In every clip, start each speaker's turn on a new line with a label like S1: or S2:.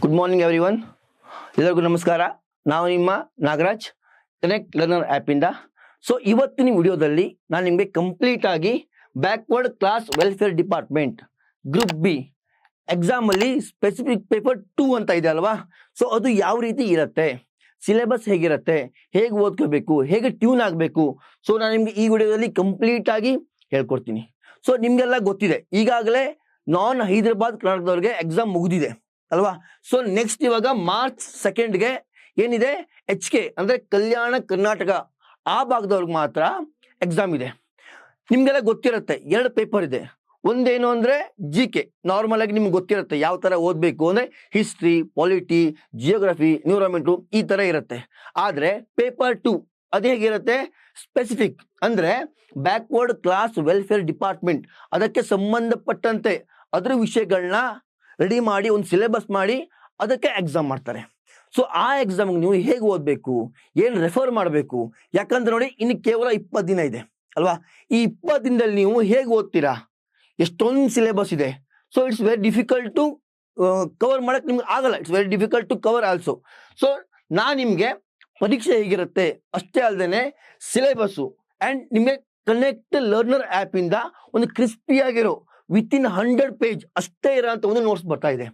S1: Good morning every one ಎಲ್ಲರಿಗೂ ನಮಸ್ಕಾರ. ನಾವು ನಿಮ್ಮ ನಾಗರಾಜ್ ಕನೆಕ್ಟ್ ಲರ್ನರ್ ಆ್ಯಪಿಂದ ಸೊ ಇವತ್ತಿನ ವಿಡಿಯೋದಲ್ಲಿ ನಾನು ನಿಮಗೆ ಕಂಪ್ಲೀಟ್ ಆಗಿ backward class welfare department group B ಎಕ್ಸಾಮಲ್ಲಿ ಸ್ಪೆಸಿಫಿಕ್ ಪೇಪರ್ ಟೂ ಅಂತ ಇದೆ ಅಲ್ವಾ? ಸೊ ಅದು ಯಾವ ರೀತಿ ಇರುತ್ತೆ? ಸಿಲೆಬಸ್ ಹೇಗಿರುತ್ತೆ? ಹೇಗೆ ಓದ್ಕೋಬೇಕು? ಹೇಗೆ ಟ್ಯೂನ್ ಆಗಬೇಕು? ಸೊ ನಾನು ನಿಮಗೆ ಈ ವಿಡಿಯೋದಲ್ಲಿ ಕಂಪ್ಲೀಟ್ ಆಗಿ ಹೇಳ್ಕೊಡ್ತೀನಿ. ಸೊ ನಿಮಗೆಲ್ಲ ಗೊತ್ತಿದೆ. ಈಗಾಗಲೇ ನಾನ್ ಹೈದರಾಬಾದ್ ಕರ್ನಾಟಕದವ್ರಿಗೆ ಎಕ್ಸಾಮ್ ಮುಗಿದಿದೆ. ಅಲ್ವಾ? ಸೊ ನೆಕ್ಸ್ಟ್ ಇವಾಗ ಮಾರ್ಚ್ ಸೆಕೆಂಡ್ಗೆ ಏನಿದೆ? ಎಚ್ ಕೆ ಅಂದ್ರೆ ಕಲ್ಯಾಣ ಕರ್ನಾಟಕ ಆ ಭಾಗದವ್ರಿಗೆ ಮಾತ್ರ ಎಕ್ಸಾಮ್ ಇದೆ. ನಿಮ್ಗೆಲ್ಲ ಗೊತ್ತಿರುತ್ತೆ. ಎರಡು ಪೇಪರ್ ಇದೆ. ಒಂದೇನು ಅಂದ್ರೆ ಜಿ ಕೆ ನಾರ್ಮಲ್ ಆಗಿ ನಿಮ್ಗೆ ಗೊತ್ತಿರುತ್ತೆ ಯಾವ ತರ ಓದ್ಬೇಕು ಅಂದ್ರೆ ಹಿಸ್ಟ್ರಿ ಪಾಲಿಟಿ ಜಿಯೋಗ್ರಫಿ ನ್ಯೂರಾಮೆಂಟ್ ಈ ತರ ಇರುತ್ತೆ. ಆದ್ರೆ ಪೇಪರ್ ಟು ಅದು ಹೇಗಿರುತ್ತೆ? ಸ್ಪೆಸಿಫಿಕ್ ಅಂದರೆ ಬ್ಯಾಕ್ವರ್ಡ್ ಕ್ಲಾಸ್ ವೆಲ್ಫೇರ್ ಡಿಪಾರ್ಟ್ಮೆಂಟ್ ಅದಕ್ಕೆ ಸಂಬಂಧಪಟ್ಟಂತೆ ಅದರ ವಿಷಯಗಳನ್ನ ರೆಡಿ ಮಾಡಿ, ಒಂದು ಸಿಲೆಬಸ್ ಮಾಡಿ, ಅದಕ್ಕೆ ಎಕ್ಸಾಮ್ ಮಾಡ್ತಾರೆ. ಸೊ ಆ ಎಕ್ಸಾಮ್ಗೆ ನೀವು ಹೇಗೆ ಓದಬೇಕು? ಏನು ರೆಫರ್ ಮಾಡಬೇಕು? ಯಾಕಂದ್ರೆ ನೋಡಿ, ಇನ್ನು ಕೇವಲ ಇಪ್ಪತ್ತು ದಿನ ಇದೆ, ಅಲ್ವಾ? ಈ ಇಪ್ಪತ್ತು ದಿನದಲ್ಲಿ ನೀವು ಹೇಗೆ ಓದ್ತೀರಾ? ಎಷ್ಟೊಂದು ಸಿಲೆಬಸ್ ಇದೆ. So it's very difficult to cover ಮಾಡೋಕ್ಕೆ ನಿಮ್ಗೆ ಆಗಲ್ಲ. It's very difficult to cover also so ನಾನು ನಿಮಗೆ ಪರೀಕ್ಷೆ ಹೇಗಿರುತ್ತೆ? ಅಷ್ಟೇ ಅಲ್ಲದೆ ಸಿಲೆಬಸ್ಸು. ಆ್ಯಂಡ್ ನಿಮಗೆ ಕನೆಕ್ಟ್ ಲರ್ನರ್ ಆ್ಯಪಿಂದ ಒಂದು ಕ್ರಿಸ್ಪಿಯಾಗಿರೋ ವಿತ್ ಇನ್ ಹಂಡ್ರೆಡ್ ಪೇಜ್ ಅಷ್ಟೇ ಇರೋಂಥ ಒಂದು ನೋಟ್ಸ್ ಬರ್ತಾ ಇದೆ.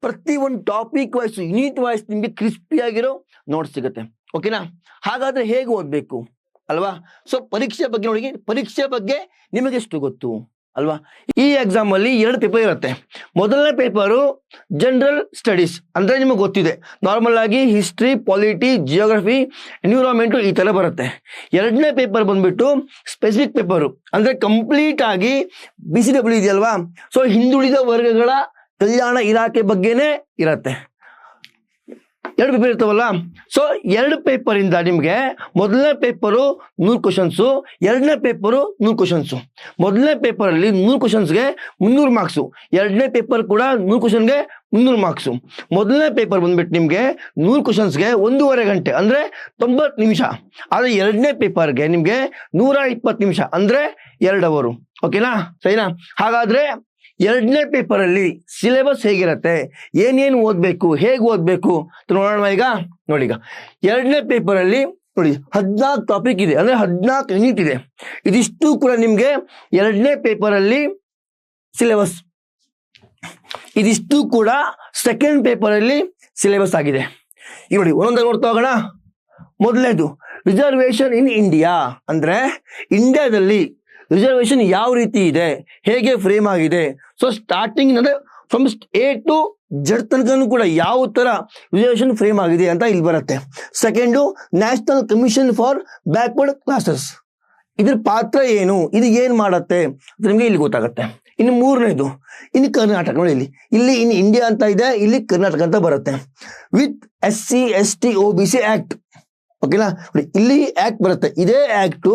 S1: ಪ್ರತಿ ಒಂದು ಟಾಪಿಕ್ ವೈಸ್ ಯೂನಿಟ್ ವೈಸ್ ನಿಮಗೆ ಕ್ರಿಸ್ಪಿಯಾಗಿರೋ ನೋಟ್ಸ್ ಸಿಗುತ್ತೆ. ಓಕೆನಾ ಹಾಗಾದ್ರೆ ಹೇಗೆ ಓದಬೇಕು? ಅಲ್ವಾ? ಸೊ ಪರೀಕ್ಷೆ ಬಗ್ಗೆ ನೋಡಿ ಪರೀಕ್ಷೆ ಬಗ್ಗೆ ನಿಮಗೆಷ್ಟು ಗೊತ್ತು? ಅಲ್ವಾ? ಈ ಎಕ್ಸಾಮ್ ಅಲ್ಲಿ ಎರಡು ಪೇಪರ್ ಇರುತ್ತೆ. ಮೊದಲನೇ ಪೇಪರು ಜನರಲ್ ಸ್ಟಡೀಸ್ ಅಂದ್ರೆ ನಿಮಗೆ ಗೊತ್ತಿದೆ. ನಾರ್ಮಲ್ ಆಗಿ ಹಿಸ್ಟ್ರಿ ಪಾಲಿಟಿ ಜಿಯೋಗ್ರಫಿ ಎನ್ವಿರಾನ್ಮೆಂಟು ಈ ಥರ ಬರುತ್ತೆ. ಎರಡನೇ ಪೇಪರ್ ಬಂದ್ಬಿಟ್ಟು ಸ್ಪೆಸಿಫಿಕ್ ಪೇಪರು ಅಂದ್ರೆ ಕಂಪ್ಲೀಟ್ ಆಗಿ ಬಿ ಸಿ ಡಬ್ಲ್ಯೂ ಇದೆಯಲ್ವಾ? ಸೊ ಹಿಂದುಳಿದ ವರ್ಗಗಳ ಕಲ್ಯಾಣ ಇಲಾಖೆ ಬಗ್ಗೆನೇ ಇರತ್ತೆ. ಎರಡು ಪೇಪರ್ ಇರ್ತಾವಲ್ಲ? ಸೊ ಎರಡು ಪೇಪರಿಂದ ನಿಮಗೆ ಮೊದಲನೇ ಪೇಪರು ನೂರು ಕ್ವಶನ್ಸು ಎರಡನೇ ಪೇಪರು ನೂರು ಕ್ವಶನ್ಸು ಮೊದಲನೇ ಪೇಪರಲ್ಲಿ ನೂರು ಕ್ವಶನ್ಸ್ಗೆ ಮುನ್ನೂರು ಮಾರ್ಕ್ಸು ಎರಡನೇ ಪೇಪರ್ ಕೂಡ ನೂರು ಕ್ವಶನ್ಗೆ ಮುನ್ನೂರು ಮಾರ್ಕ್ಸು ಮೊದಲನೇ ಪೇಪರ್ ಬಂದ್ಬಿಟ್ಟು ನಿಮಗೆ ನೂರು ಕ್ವಶನ್ಸ್ಗೆ ಒಂದೂವರೆ ಗಂಟೆ, ಅಂದ್ರೆ ತೊಂಬತ್ತು ನಿಮಿಷ. ಆದರೆ ಎರಡನೇ ಪೇಪರ್ಗೆ ನಿಮಗೆ ನೂರ ಇಪ್ಪತ್ತು ನಿಮಿಷ, ಅಂದ್ರೆ ಎರಡು ಅವರು ಓಕೆನಾ ಸರಿನಾ? ಹಾಗಾದ್ರೆ ಎರಡನೇ ಪೇಪರಲ್ಲಿ ಸಿಲೆಬಸ್ ಹೇಗಿರುತ್ತೆ, ಏನೇನು ಓದ್ಬೇಕು, ಹೇಗೆ ಓದ್ಬೇಕು ನೋಡೋಣ ಈಗ. ನೋಡಿ ಈಗ, ಎರಡನೇ ಪೇಪರಲ್ಲಿ ನೋಡಿ ಹದಿನಾಲ್ಕು ಟಾಪಿಕ್ ಇದೆ, ಅಂದ್ರೆ ಹದಿನಾಲ್ಕು ಯೂನಿಟ್ ಇದೆ. ಇದಿಷ್ಟು ಕೂಡ ನಿಮಗೆ ಎರಡನೇ ಪೇಪರಲ್ಲಿ ಸಿಲೆಬಸ್. ಇದಿಷ್ಟು ಕೂಡ ಸೆಕೆಂಡ್ ಪೇಪರಲ್ಲಿ ಸಿಲೆಬಸ್ ಆಗಿದೆ. ಈಗ ನೋಡಿ, ಒಂದೊಂದಾಗಿ ನೋಡ್ತಾ ಹೋಗೋಣ. ಮೊದಲನೇದು ರಿಸರ್ವೇಶನ್ ಇನ್ ಇಂಡಿಯಾ ಅಂದ್ರೆ ಇಂಡಿಯಾದಲ್ಲಿ ರಿಸರ್ವೇಶನ್ ಯಾವ ರೀತಿ ಇದೆ? ಹೇಗೆ ಫ್ರೇಮ್ ಆಗಿದೆ? ಸೊ ಸ್ಟಾರ್ಟಿಂಗ್ ಅಂದ್ರೆ ಫ್ರಮ್ ಎ ಟು ಜಡ್ ತನಕನೂ ಕೂಡ ಯಾವ ಥರ ರಿಸರ್ವೇಶನ್ ಫ್ರೇಮ್ ಆಗಿದೆ ಅಂತ ಇಲ್ಲಿ ಬರುತ್ತೆ. Second national commission for backward classes ಇದ್ರ ಪಾತ್ರ ಏನು? ಇದು ಏನು ಮಾಡತ್ತೆ? ಅದು ನಿಮಗೆ ಇಲ್ಲಿ ಗೊತ್ತಾಗುತ್ತೆ. ಇನ್ನು ಮೂರನೇದು, ಇನ್ನು ಕರ್ನಾಟಕ ನೋಡಿ ಇಲ್ಲಿ. ಇಲ್ಲಿ ಇನ್ನು ಇಂಡಿಯಾ ಅಂತ ಇದೆ, ಇಲ್ಲಿ ಕರ್ನಾಟಕ ಅಂತ ಬರುತ್ತೆ. With S C S T O B C act ಓಕೆನಾ ನೋಡಿ, ಇಲ್ಲಿ ಆಕ್ಟ್ ಬರುತ್ತೆ. ಇದೇ ಆಕ್ಟ್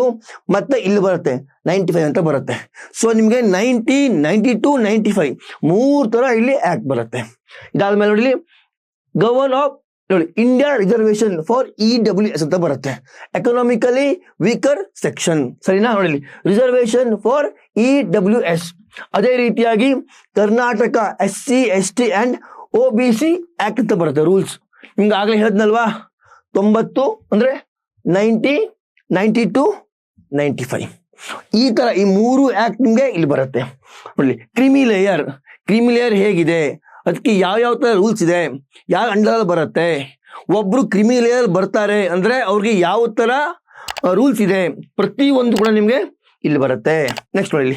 S1: ಮತ್ತೆ ಇಲ್ಲಿ ಬರುತ್ತೆ. ನೈಂಟಿ ಫೈವ್ ಅಂತ ಬರುತ್ತೆ. ಸೊ ನಿಮಗೆ ninety ninety two ninety five ಮೂರು ಥರ ಇಲ್ಲಿ ಆಕ್ಟ್ ಬರುತ್ತೆ. ಇದಾದ್ಮೇಲೆ ನೋಡಿ ಗವರ್ನ್ ಆಫ್ ನೋಡಿ India reservation for E W S ಅಂತ ಬರುತ್ತೆ. ಎಕನಾಮಿಕಲಿ ವೀಕರ್ ಸೆಕ್ಷನ್ ಸರಿನಾ? ನೋಡಿ reservation for E W S ಅದೇ ರೀತಿಯಾಗಿ Karnataka S C S T and O B C act ಅಂತ ಬರುತ್ತೆ ರೂಲ್ಸ್ ನಿಮ್ಗೆ ಆಗಲೇ ಹೇಳಿದ್ನಲ್ವಾ? ತೊಂಬತ್ತು ಅಂದ್ರೆ ninety ninety two, ninety five. ಈ ತರ ಈ ಮೂರು ಆಕ್ಟ್ ನಿಮಗೆ ಇಲ್ಲಿ ಬರುತ್ತೆ. ನೋಡಿ ಕ್ರಿಮಿ ಲೇಯರ್. ಕ್ರಿಮಿ ಲೇಯರ್ ಹೇಗಿದೆ? ಅದಕ್ಕೆ ಯಾವ ಯಾವ ತರ ರೂಲ್ಸ್ ಇದೆ? ಯಾವ ಅಂಡರ್ ಬರುತ್ತೆ? ಒಬ್ಬರು ಕ್ರಿಮಿ ಲೇಯರ್ ಬರ್ತಾರೆ ಅಂದ್ರೆ ಅವ್ರಿಗೆ ಯಾವ ತರ ರೂಲ್ಸ್ ಇದೆ? ಪ್ರತಿಯೊಂದು ಕೂಡ ನಿಮಗೆ ಇಲ್ಲಿ ಬರುತ್ತೆ. ನೆಕ್ಸ್ಟ್ ನೋಡಿ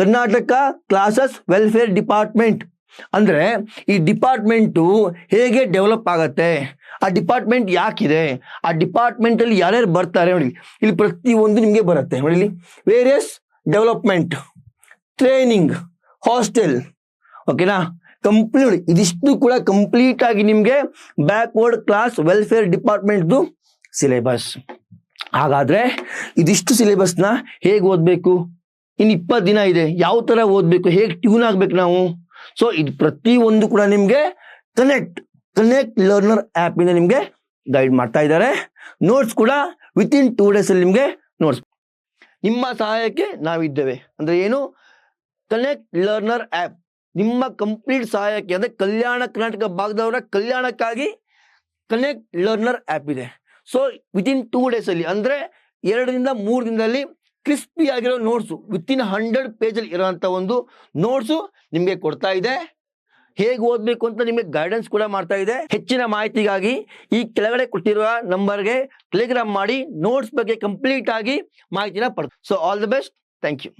S1: ಕರ್ನಾಟಕ ಕ್ಲಾಸಸ್ ವೆಲ್ಫೇರ್ ಡಿಪಾರ್ಟ್ಮೆಂಟ್ ಅಂದ್ರೆ ಈ ಡಿಪಾರ್ಟ್ಮೆಂಟು ಹೇಗೆ ಡೆವಲಪ್ ಆಗತ್ತೆ? ಆ ಡಿಪಾರ್ಟ್ಮೆಂಟ್ ಯಾಕಿದೆ? ಆ ಡಿಪಾರ್ಟ್ಮೆಂಟಲ್ಲಿ ಯಾರ್ಯಾರು ಬರ್ತಾರೆ ನೋಡಿ, ಇಲ್ಲಿ ಪ್ರತಿ ಒಂದು ನಿಮ್ಗೆ ಬರುತ್ತೆ ನೋಡಿ ವೇರಿಯಸ್ ಡೆವಲಪ್ಮೆಂಟ್ ಟ್ರೈನಿಂಗ್ ಹಾಸ್ಟೆಲ್ ಓಕೆನಾ ಕಂಪ್ಲೀಟ್ ನೋಡಿ, ಇದಿಷ್ಟು ಕೂಡ ಕಂಪ್ಲೀಟ್ ಆಗಿ ನಿಮಗೆ ಬ್ಯಾಕ್ವರ್ಡ್ ಕ್ಲಾಸ್ ವೆಲ್ಫೇರ್ ಡಿಪಾರ್ಟ್ಮೆಂಟ್ದು ಸಿಲೆಬಸ್ ಹಾಗಾದ್ರೆ ಇದಿಷ್ಟು ಸಿಲೆಬಸ್ನ ಹೇಗೆ ಓದಬೇಕು? ಇನ್ನು ಇಪ್ಪತ್ತು ದಿನ ಇದೆ, ಯಾವ ತರ ಓದಬೇಕು? ಹೇಗೆ ಟ್ಯೂನ್ ಆಗಬೇಕು ನಾವು? ಸೊ ಇದು ಪ್ರತಿ ಒಂದು ಕೂಡ ನಿಮ್ಗೆ ಕನೆಕ್ಟ್ ಕನೆಕ್ಟ್ ಲರ್ನರ್ ಆಪ್ ಇಂದ ನಿಮ್ಗೆ ಗೈಡ್ ಮಾಡ್ತಾ ಇದ್ದಾರೆ. ನೋಟ್ಸ್ ಕೂಡ ವಿತ್ ಇನ್ ಟೂ ಡೇಸ್ ಅಲ್ಲಿ ನಿಮ್ಗೆ ನೋಟ್ಸ್ ನಿಮ್ಮ ಸಹಾಯಕ್ಕೆ ನಾವಿದ್ದೇವೆ. ಅಂದ್ರೆ ಏನು? ಕನೆಕ್ಟ್ ಲರ್ನರ್ ಆ್ಯಪ್ ನಿಮ್ಮ ಕಂಪ್ಲೀಟ್ ಸಹಾಯಕ್ಕೆ, ಅಂದ್ರೆ ಕಲ್ಯಾಣ ಕರ್ನಾಟಕ ಭಾಗದವರ ಕಲ್ಯಾಣಕ್ಕಾಗಿ ಕನೆಕ್ಟ್ ಲರ್ನರ್ ಆ್ಯಪ್ ಇದೆ. ಸೊ ವಿತಿನ್ ಟೂ ಡೇಸಲ್ಲಿ ಅಂದರೆ ಎರಡರಿಂದ ಮೂರು ದಿನದಲ್ಲಿ ಕ್ರಿಸ್ಪಿ ಆಗಿರೋ ನೋಟ್ಸು ವಿತಿನ್ ಹಂಡ್ರೆಡ್ ಪೇಜಲ್ಲಿ ಇರೋವಂಥ ಒಂದು ನೋಟ್ಸು ನಿಮಗೆ ಕೊಡ್ತಾ ಇದೆ. ಹೇಗೆ ಓದಬೇಕು ಅಂತ ನಿಮಗೆ ಗೈಡೆನ್ಸ್ ಕೂಡ ಮಾಡ್ತಾ ಇದೆ. ಹೆಚ್ಚಿನ ಮಾಹಿತಿಗಾಗಿ ಈ ಕೆಳಗಡೆ ಕೊಟ್ಟಿರುವ ನಂಬರ್ಗೆ ಟೆಲಿಗ್ರಾಮ್ ಮಾಡಿ ನೋಟ್ಸ್ ಬಗ್ಗೆ ಕಂಪ್ಲೀಟ್ ಆಗಿ ಮಾಹಿತಿನ ಪಡೆದು so all the best thank you